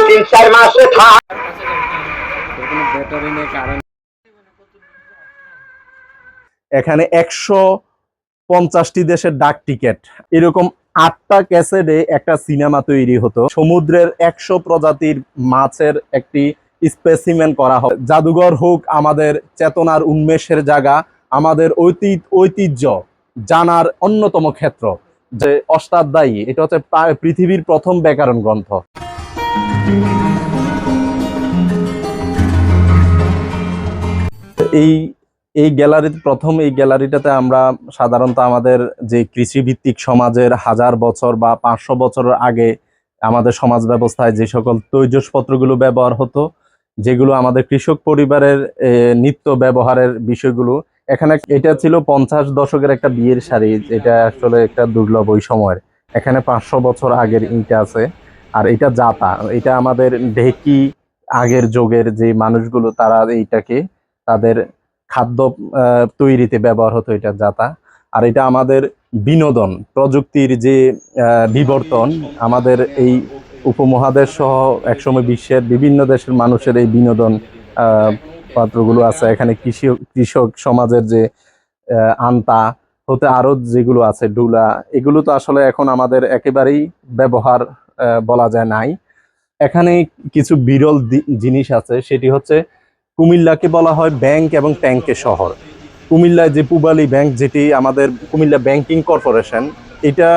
তিন, চার মাসে এখানে একশো পঞ্চাশটি দেশের ডাক টিকেট। এরকম আটটা ক্যাসেটে একটা সিনেমা তৈরি হতো। সমুদ্রের একশো প্রজাতির মাছের একটি স্পেসিমেন করা হয় জাদুঘর হোক, আমাদের চেতনার উন্মেষের জায়গা, আমাদের ঐতিহ্য জানার অন্যতম ক্ষেত্র। যে অষ্টাধ্যায়ী, এটা হচ্ছে পৃথিবীর প্রথম ব্যাকরণ গ্রন্থ। এই এই গ্যালারি প্রথম এই গ্যালারিটাতে আমরা সাধারণত আমাদের যে কৃষিভিত্তিক সমাজের হাজার বছর বা পাঁচশো বছরের আগে আমাদের সমাজ ব্যবস্থায় যে সকল তৈজসপত্রগুলো ব্যবহার হতো, যেগুলো আমাদের কৃষক পরিবারের নিত্য ব্যবহারের বিষয়গুলো এখানে এটা ছিল পঞ্চাশ দশকের একটা বিয়ের শাড়ি, এটা আসলে একটা দুর্লভ ওই সময়ের। এখানে পাঁচশো বছর আগের ইটা আছে, আর এটা জাতা। এটা আমাদের ঢেকি আগের যুগের যে মানুষগুলো, তারা এইটাকে তাদের খাদ্য তৈরিতে ব্যবহার হতো এটা জাতা। আর এটা আমাদের বিনোদন, প্রযুক্তির যে বিবর্তন, আমাদের এই উপমহাদেশ সহ একসময় বিশ্বের বিভিন্ন দেশের মানুষের এই বিনোদন পাত্রগুলো আছে। এখানে কৃষি কৃষক সমাজের যে আন্তা, হতে আরও যেগুলো আছে, ডুলা, এগুলো তো আসলে এখন আমাদের একেবারেই ব্যবহার বলা যায় নাই। এখানে কিছু বিরল জিনিস আছে, সেটি হচ্ছে কুমিল্লাকে বলা হয় ব্যাংক এবং ট্যাঙ্কের শহর। কুমিল্লায় যে পুবালি ব্যাংক, যেটি আমাদের কুমিল্লা ব্যাংকিং কর্পোরেশন, এটা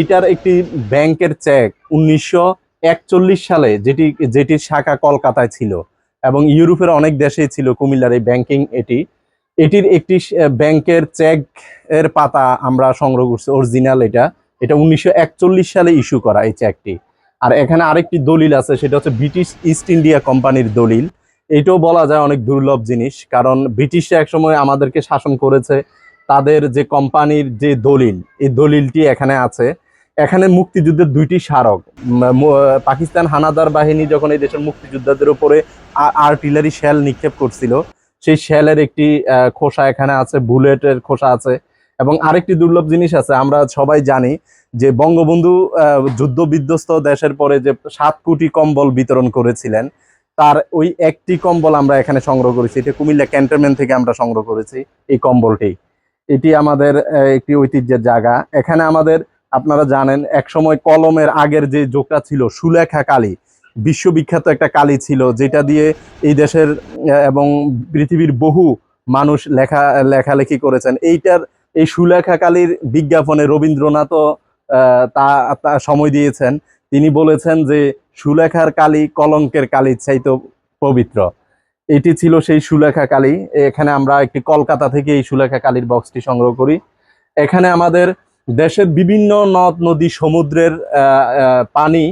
এটার একটি ব্যাংকের চেক উনিশশো একচল্লিশ সালে যেটি যেটির শাখা কলকাতায় ছিল। এবং ইউরোপের অনেক দেশেই ছিল কুমিল্লার এই ব্যাংকিং এটি। এটির একটি ব্যাংকের চেক এর পাতা আমরা সংগ্রহ করছি অরিজিনাল এটা। এটা উনিশশো একচল্লিশ সালে ইস্যু করা এই চেকটি আর এখানে আরেকটি দলিল আছে, সেটা হচ্ছে ব্রিটিশ ইস্ট ইন্ডিয়া কোম্পানির দলিল। এটাও বলা যায় অনেক দুর্লভ জিনিস, কারণ ব্রিটিশরা একসময় আমাদেরকে শাসন করেছে, তাদের যে কোম্পানির যে দলিল, এই দলিলটি এখানে আছে। এখানে মুক্তিযুদ্ধের দুইটি স্মারক। পাকিস্তান হানাদার বাহিনী যখন এই দেশের মুক্তিযোদ্ধাদের উপরে আর্টিলারি শেল নিক্ষেপ করছিল, সেই শেলের একটি খোসা এখানে আছে, বুলেটের খোসা আছে এবং আরেকটি দুর্লভ জিনিস আছে, আমরা সবাই জানি যে বঙ্গবন্ধু যুদ্ধ বিধ্বস্ত দেশের পরে যে সাত কোটি কম্বল বিতরণ করেছিলেন, তার ওই একটি কম্বল আমরা এখানে সংগ্রহ করেছি, এটা কুমিল্লা ক্যান্টনমেন্ট থেকে আমরা সংগ্রহ করেছি, এই কম্বলটি। এটি আমাদের একটি ঐতিহ্যের জায়গা। এখানে আমাদের আপনারা জানেন, একসময় কলমের আগের যে যোগটা ছিল, সুলেখা কালী, বিশ্ববিখ্যাত একটা কালী ছিল, যেটা দিয়ে এই দেশের এবং পৃথিবীর বহু মানুষ লেখা, লেখালেখি করেছেন। এইটার, এই সুলেখা কালীর বিজ্ঞাপনে রবীন্দ্রনাথও তা তা সময় দিয়েছেন। তিনি বলেছেন যে, সুলেখার কালী কলঙ্কের কালী চাইতো পবিত্র। এটি ছিল সেই সুলেখা কালী। এখানে আমরা একটি কলকাতা থেকে এই সুলেখা কালীর বক্সটি সংগ্রহ করি। এখানে আমাদের দেশের বিভিন্ন নদ, নদী, সমুদ্রের পানি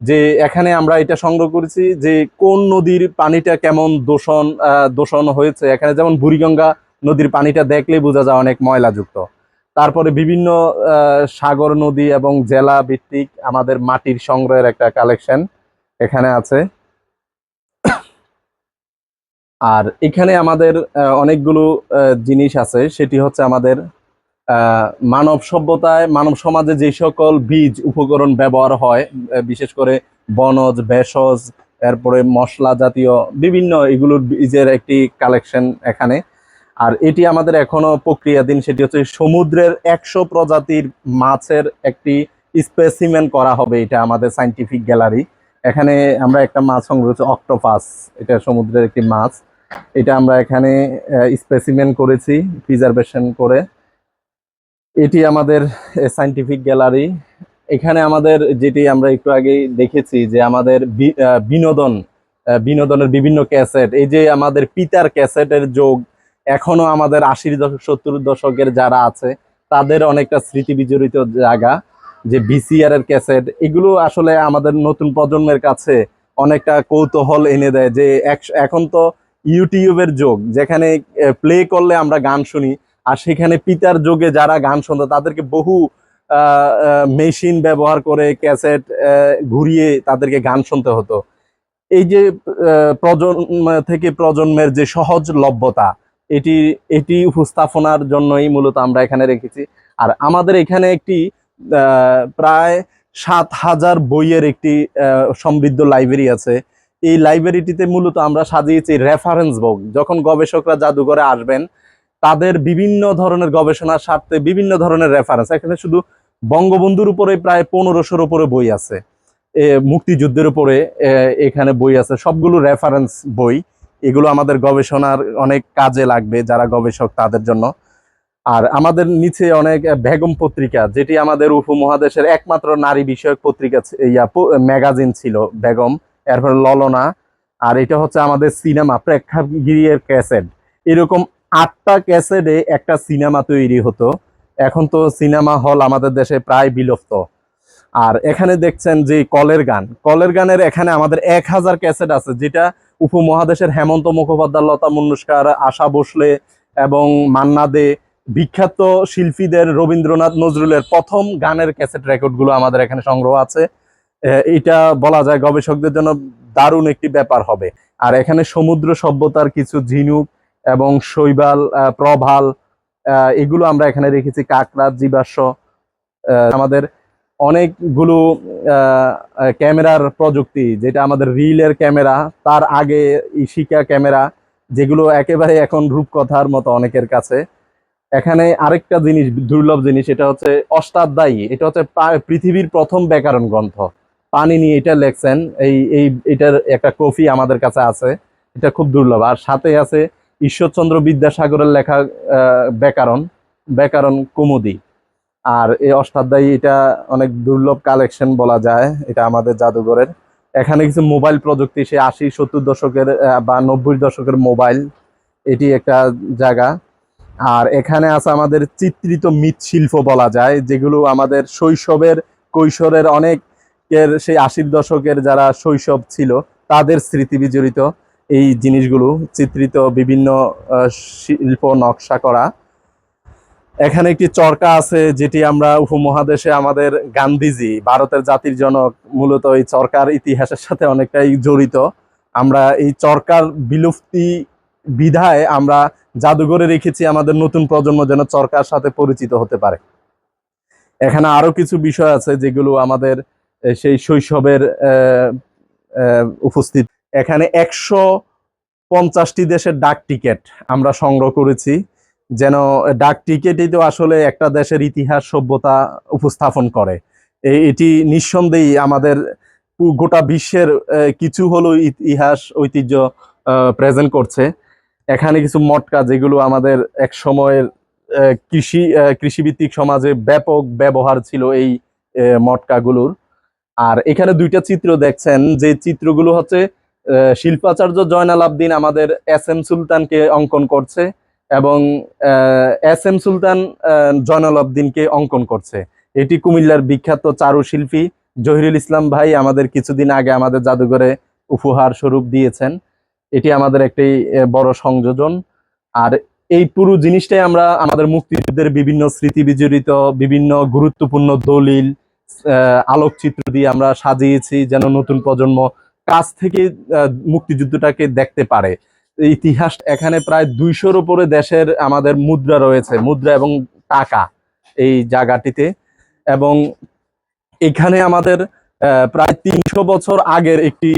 যে এখানে আমরা এটা সংগ্রহ করেছি যে কোন নদীর পানিটা কেমন দূষণ দূষণ হয়েছে। এখানে যেমন বুড়িগঙ্গা নদীর পানিটা দেখলে বোঝা যায় অনেক ময়লাযুক্ত। তারপরে বিভিন্ন সাগর নদী এবং জেলা ভিত্তিক আমাদের মাটির সংগ্রহের একটা কালেকশন এখানে আছে। আর এখানে আমাদের অনেকগুলো জিনিস আছে। সেটি হচ্ছে আমাদের মানব সভ্যতায়, মানব সমাজে যে সকল বীজ উপকরণ ব্যবহার হয় বিশেষ করে বনজ, ভেষজ, এরপরে মশলা জাতীয় বিভিন্ন এগুলোর বীজের একটি কালেকশন এখানে। আর এটি আমাদের এখনও প্রক্রিয়াধীন, সেটি হচ্ছে সমুদ্রের একশো প্রজাতির মাছের একটি স্পেসিমেন করা হবে এটা আমাদের সাইন্টিফিক গ্যালারি এখানে আমরা একটা মাছ সংগ্রহ করছি অক্টোপাস এটা সমুদ্রের একটি মাছ। এটা আমরা এখানে স্পেসিমেন করেছি প্রিজার্ভেশন করে। এটি আমাদের সাইন্টিফিক গ্যালারি এখানে আমাদের যেটি আমরা একটু আগেই দেখেছি যে আমাদের বিনোদন বিনোদনের বিভিন্ন ক্যাসেট, এই যে আমাদের পিতার ক্যাসেটের যোগ এখনও আমাদের আশির দশক, সত্তর দশকের যারা আছে, তাদের অনেকটা স্মৃতি বিজড়িত জায়গা। যে ভিসিআর এর ক্যাসেট, এগুলো আসলে আমাদের নতুন প্রজন্মের কাছে অনেকটা কৌতূহল এনে দেয় যে এখন তো ইউটিউবের যোগ, যেখানে প্লে করলে আমরা গান শুনি আর সেখানে পিতার যোগে যারা গান শুনতো, তাদেরকে বহু মেশিন ব্যবহার করে, ক্যাসেট ঘুরিয়ে তাদেরকে গান শুনতে হতো। এই যে প্রজন্ম থেকে প্রজন্মের যে সহজলভ্যতা এটি এটি উপস্থাপনার জন্যই মূলত আমরা এখানে রেখেছি। আর আমাদের এখানে একটি প্রায় সাত হাজার বইয়ের একটি সমৃদ্ধ লাইব্রেরি আছে। এই লাইব্রেরিটিতে মূলত আমরা সাজিয়েছি রেফারেন্স বুক যখন গবেষকরা জাদুঘরে আসবেন তাদের বিভিন্ন ধরনের গবেষণার স্বার্থে বিভিন্ন ধরনের রেফারেন্স এখানে শুধু বঙ্গবন্ধুর উপরে প্রায় পনেরোশোর উপরে বই আছে। মুক্তিযুদ্ধের উপরে এখানে বই আছে। সবগুলো রেফারেন্স বই। এগুলো আমাদের গবেষণার অনেক কাজে লাগবে যারা গবেষক তাদের জন্য। আর আমাদের নিচে অনেক বেগম পত্রিকা, যেটি আমাদের উপমহাদেশের একমাত্র নারী বিষয়ক পত্রিকা ইয়া ম্যাগাজিন ছিল বেগম। এরপর ললনা। আর এটা হচ্ছে আমাদের সিনেমা, প্রেক্ষাগৃহের ক্যাসেট। এরকম আটটা ক্যাসেটে একটা সিনেমা তৈরি হতো। এখন তো সিনেমা হল আমাদের দেশে প্রায় বিলুপ্ত। আর এখানে দেখছেন যে কলের গান। কলের গানের এখানে আমাদের এক হাজার ক্যাসেট আছে, যেটা উপমহাদেশের হেমন্ত মুখোপাধ্যায়, লতা মঙ্গেশকর, আশা ভোসলে এবং মান্না দে, বিখ্যাত শিল্পীদের রবীন্দ্রনাথ নজরুলের প্রথম গানের ক্যাসেট রেকর্ডগুলো আমাদের এখানে সংগ্রহ আছে। এটা বলা যায় গবেষকদের জন্য দারুণ একটি ব্যাপার হবে। আর এখানে সমুদ্র সভ্যতার কিছু ঝিনুক এবং শৈবাল প্রভাল এগুলো আমরা এখানে রেখেছি কাকড়া জীবাশ্ম আমাদের অনেকগুলো ক্যামেরার প্রযুক্তি, যেটা আমাদের রিলের ক্যামেরা, তার আগে ইশিকা ক্যামেরা, যেগুলো একেবারে এখন রূপকথার মতো অনেকের কাছে। এখানে আরেকটা জিনিস, দুর্লভ জিনিস, এটা হচ্ছে অষ্টাধ্যায়ী, এটা হচ্ছে পৃথিবীর প্রথম ব্যাকরণ গ্রন্থ। পানি নিয়ে এটা লেখছেন, এই এই, এটার একটা কপি আমাদের কাছে আছে, এটা খুব দুর্লভ। আর সাথে আছে ঈশ্বরচন্দ্র বিদ্যাসাগরের লেখা ব্যাকরণ ব্যাকরণ কুমুদি। আর এই অষ্টাধ্যায়ী এটা অনেক দুর্লভ কালেকশন বলা যায়, এটা আমাদের জাদুঘরের। এখানে কিছু মোবাইল প্রযুক্তি, সে আশি, সত্তর দশকের বা নব্বই দশকের মোবাইল এটি একটা জায়গা। আর এখানে আছে আমাদের চিত্রিত মৃৎশিল্প বলা যায়, যেগুলো আমাদের শৈশবের, কৈশোরের অনেকের সেই আশির দশকের যারা শৈশব ছিল, তাদের স্মৃতি বিজড়িত। এই জিনিসগুলো চিত্রিত বিভিন্ন শিল্প নকশা করা। এখানে একটি চরকা আছে যেটি আমরা উপমহাদেশে আমাদের গান্ধীজি, ভারতের জাতির জনক, মূলত এই চরকার ইতিহাসের সাথে অনেকটাই জড়িত। আমরা এই চরকার বিলুপ্তি বিধায় আমরা জাদুঘরে রেখেছি আমাদের নতুন প্রজন্ম যেন চরকার সাথে পরিচিত হতে পারে। এখানে আরও কিছু বিষয় আছে যেগুলো আমাদের সেই শৈশবের উপস্থিত এখানে একশো পঞ্চাশটি দেশের ডাক টিকেট আমরা সংগ্রহ করেছি। যেন ডাক টিকেটই তো আসলে একটা দেশের ইতিহাস, সভ্যতা উপস্থাপন করে। এটি নিঃসন্দেহে আমাদের গোটা বিশ্বের কিছু হলো ইতিহাস, ঐতিহ্য প্রেজেন্ট করছে। এখানে কিছু মটকা যেগুলো আমাদের এক সময়ের কৃষি কৃষিভিত্তিক সমাজে ব্যাপক ব্যবহার ছিল এই মটকাগুলোর। আর এখানে দুইটা চিত্র দেখছেন। যে চিত্রগুলো হচ্ছে শিল্পাচার্য জয়নাল আবদিন আমাদের এস এম সুলতানকে অঙ্কন করছে এবং এস এম সুলতান জয়নাল আবদিনকে অঙ্কন করছে। এটি কুমিল্লার বিখ্যাত চারুশিল্পী জহিরুল ইসলাম ভাই আমাদের কিছুদিন আগে আমাদের জাদুঘরে উপহার স্বরূপ দিয়েছেন। এটি আমাদের একটি বড় সংযোজন। আর এই পুরো জিনিসটাই আমরা আমাদের মুক্তিযুদ্ধের বিভিন্ন স্মৃতি বিজড়িত, বিভিন্ন গুরুত্বপূর্ণ দলিল আলোকচিত্র দিয়ে আমরা সাজিয়েছি যেন নতুন প্রজন্ম কাছ থেকে মুক্তিযুদ্ধটাকে দেখতে পারে। ইতিহাস এখানে প্রায় দুইশোর উপরে দেশের আমাদের মুদ্রা রয়েছে, মুদ্রা এবং টাকা এই জায়গাটিতে। এবং এখানে আমাদের প্রায় তিনশো বছর আগের একটি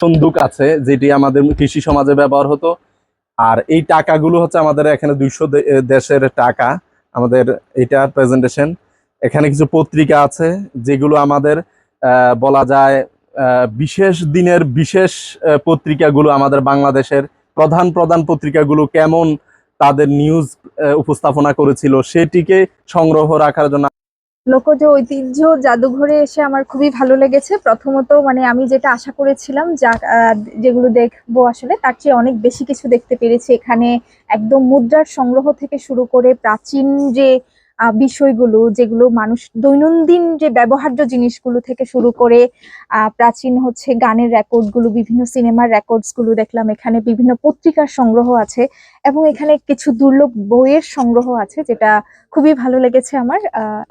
সন্দুক আছে, যেটি আমাদের কৃষি সমাজে ব্যবহার হতো। আর এই টাকাগুলো হচ্ছে আমাদের এখানে দুইশো দেশের টাকা, আমাদের এটা প্রেজেন্টেশন এখানে কিছু পত্রিকা আছে, যেগুলো আমাদের বলা যায় বিশেষ দিনের বিশেষ পত্রিকাগুলো আমাদের বাংলাদেশের প্রধান প্রধান পত্রিকাগুলো কেমন তাদের নিউজ উপস্থাপনা করেছিল সেটিকে সংগ্রহ রাখার জন্য লোকজ ঐতিহ্য জাদুঘরে এসে আমার খুবই ভালো লেগেছে। প্রথমত মানে আমি যেটা আশা করেছিলাম যা যেগুলো দেখব আসলে, তার চেয়ে অনেক বেশি কিছু দেখতে পেরেছি। এখানে একদম মুদ্রার সংগ্রহ থেকে শুরু করে প্রাচীন যে বিষয়গুলো যেগুলো মানুষ দৈনন্দিন যে ব্যবহার্য জিনিসগুলো থেকে শুরু করে প্রাচীন হচ্ছে গানের রেকর্ডগুলো, বিভিন্ন সিনেমার রেকর্ডসগুলো দেখলাম, এখানে বিভিন্ন পত্রিকার সংগ্রহ আছে এবং এখানে কিছু দুর্লভ বইয়ের সংগ্রহ আছে যেটা খুবই ভালো লেগেছে আমার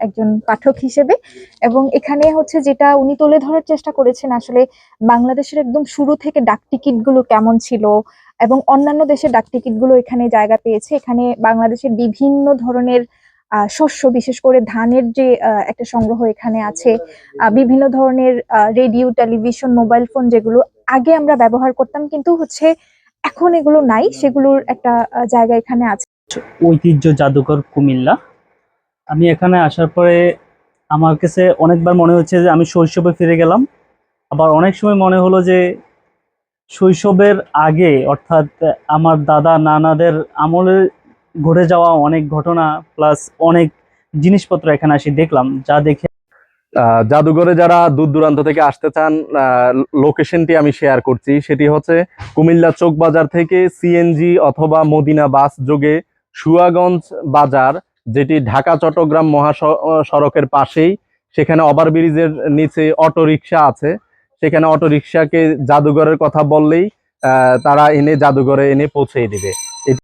একজন পাঠক হিসেবে। এবং এখানে হচ্ছে যেটা উনি তুলে ধরার চেষ্টা করেছেন আসলে বাংলাদেশের একদম শুরু থেকে ডাক টিকিটগুলো কেমন ছিল এবং অন্যান্য দেশের ডাক টিকিটগুলো এখানে জায়গা পেয়েছে। এখানে বাংলাদেশের বিভিন্ন ধরনের শস্য, বিশেষ করে ধানের যে একটা সংগ্রহ এখানে আছে বিভিন্ন ধরনের রেডিও, টেলিভিশন, মোবাইল ফোন যেগুলো আগে আমরা ব্যবহার করতাম, কিন্তু হচ্ছে এখন এগুলো নাই, সেগুলোর একটা জায়গা এখানে আছে। ঐতিহ্য জাদুঘর কুমিল্লা। আমি এখানে আসার পরে আমার কাছে অনেকবার মনে হচ্ছে যে আমি শৈশবে ফিরে গেলাম। আবার অনেক সময় মনে হলো যে শৈশবের আগে, অর্থাৎ আমার দাদা, নানাদের আমলে ঘটে যাওয়া অনেক ঘটনা প্লাস অনেক জিনিসপত্র এখানে আসি দেখলাম, যা দেখে জাদুঘরে যারা দূর দূরান্ত থেকে আসতে চান লোকেশনটি আমি শেয়ার করছি। সেটি হচ্ছে কুমিল্লা চোক বাজার থেকে সিএনজি অথবা মদিনা বাস যোগে সুয়াগঞ্জ বাজার, যেটি ঢাকা, চট্টগ্রাম মহাসড়কের পাশেই। সেখানে ওভারব্রিজের নিচে অটো রিক্সা আছে। সেখানে অটো রিক্সাকে জাদুঘরের কথা বললেই তারা এনে জাদুঘরে এনে পৌঁছে দিবে।